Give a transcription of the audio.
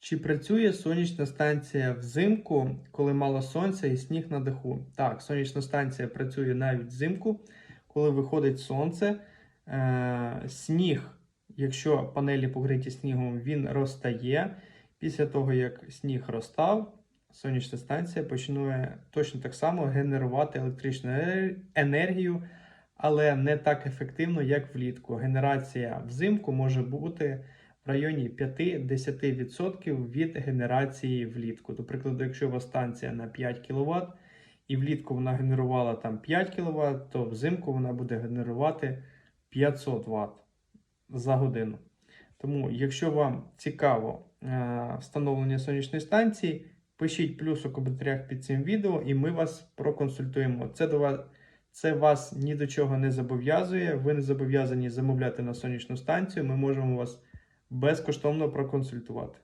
Чи працює сонячна станція взимку, коли мало сонця і сніг на даху? Так, сонячна станція працює навіть взимку, коли виходить сонце. Е, сніг, якщо панелі покриті снігом, він розтає. Після того, як сніг розстав, сонячна станція починає точно так само генерувати електричну енергію, але не так ефективно, як влітку. Генерація взимку може бути в районі 5-10% від генерації влітку. До прикладу, якщо у вас станція на 5 кВт і влітку вона генерувала там 5 кВт, то взимку вона буде генерувати 500 Вт за годину. Тому, якщо вам цікаво е, встановлення сонячної станції, пишіть плюс у коментарях під цим відео, і ми вас проконсультуємо. Це до вас. Це вас ні до чого не зобов'язує. Ви не зобов'язані замовляти на сонячну станцію. Ми можемо вас безкоштовно проконсультувати.